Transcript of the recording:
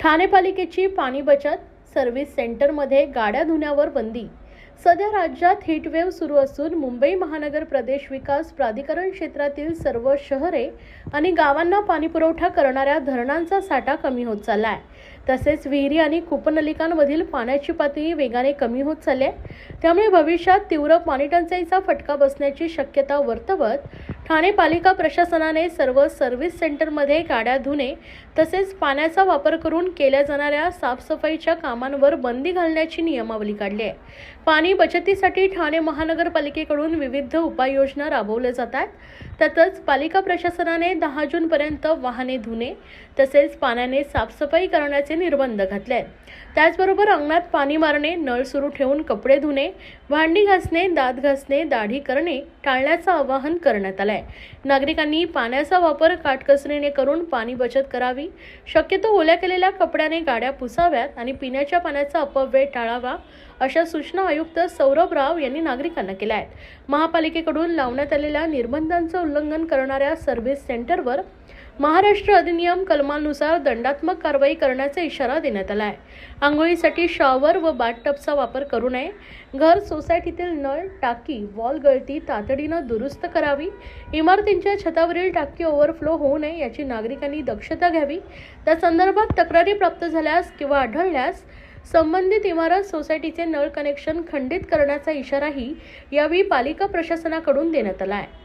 ठाणे पालिकेची पाणी बचत सर्व्हिस सेंटरमध्ये गाड्या धुण्यावर बंदी. सध्या राज्यात हिटवेव्ह सुरू असून मुंबई महानगर प्रदेश विकास प्राधिकरण क्षेत्रातील सर्व शहरे आणि गावांना पाणीपुरवठा करणाऱ्या धरणांचा साठा कमी होत चालला आहे तसेच विहिरी आणि कूपनलिकांमधील पाण्याची पातळी वेगाने कमी होत चालली आहे. त्यामुळे भविष्यात तीव्र पाणीटंचाईचा फटका बसण्याची शक्यता वर्तवत ठाणे पालिका प्रशासनाने सर्व सर्व्हिस सेंटरमध्ये गाड्या धुणे तसेच पाण्याचा वापर करून केल्या जाणाऱ्या साफसफाईच्या कामांवर बंदी घालण्याची नियमावली काढली आहे. पाणी बचतीसाठी ठाणे महानगरपालिकेकडून विविध उपाययोजना राबवल्या जातात. त्यातच पालिका प्रशासनाने दहा जूनपर्यंत वाहने धुणे तसेच पाण्याने साफसफाई करण्याचे निर्बंध घातले आहेत. त्याचबरोबर अंगणात पाणी मारणे नळ सुरू ठेवून कपडे धुणे भांडी घासणे दात घासणे दाढी करणे टाळण्याचं आवाहन करण्यात आलं आहे नागरिकांनी पाण्याचा वापर काटकसरीने करून पाणी बचत करावी. शक्यतो ओल्या केलेल्या कपड्याने गाड्या पुसाव्यात आणि पिण्याच्या पाण्याचा अपव्यय टाळावा अशा सूचना आयुक्त सौरभ राव यांनी नागरिकांना केल्या आहेत. महापालिकेकडून लावण्यात आलेल्या निर्बंधांचं उल्लंघन करणाऱ्या सर्व्हिस सेंटरवर महाराष्ट्र अधिनियम कलमानुसार दंडात्मक कारवाई करण्याचा इशारा देण्यात आला आहे आंघोळीसाठी शॉवर व बाथटबचा वापर करू नये. घर सोसायटीतील नळ टाकी वॉल गळती तातडीनं दुरुस्त करावी. इमारतींच्या छतावरील टाकी ओव्हरफ्लो होऊ नये याची नागरिकांनी दक्षता घ्यावी. त्या संदर्भात तक्रारी प्राप्त झाल्यास किंवा आढळल्यास संबंधित इमारत सोसायटीचे नळ कनेक्शन खंडित करण्याचा इशाराही यावेळी पालिका प्रशासनाकडून देण्यात आला आहे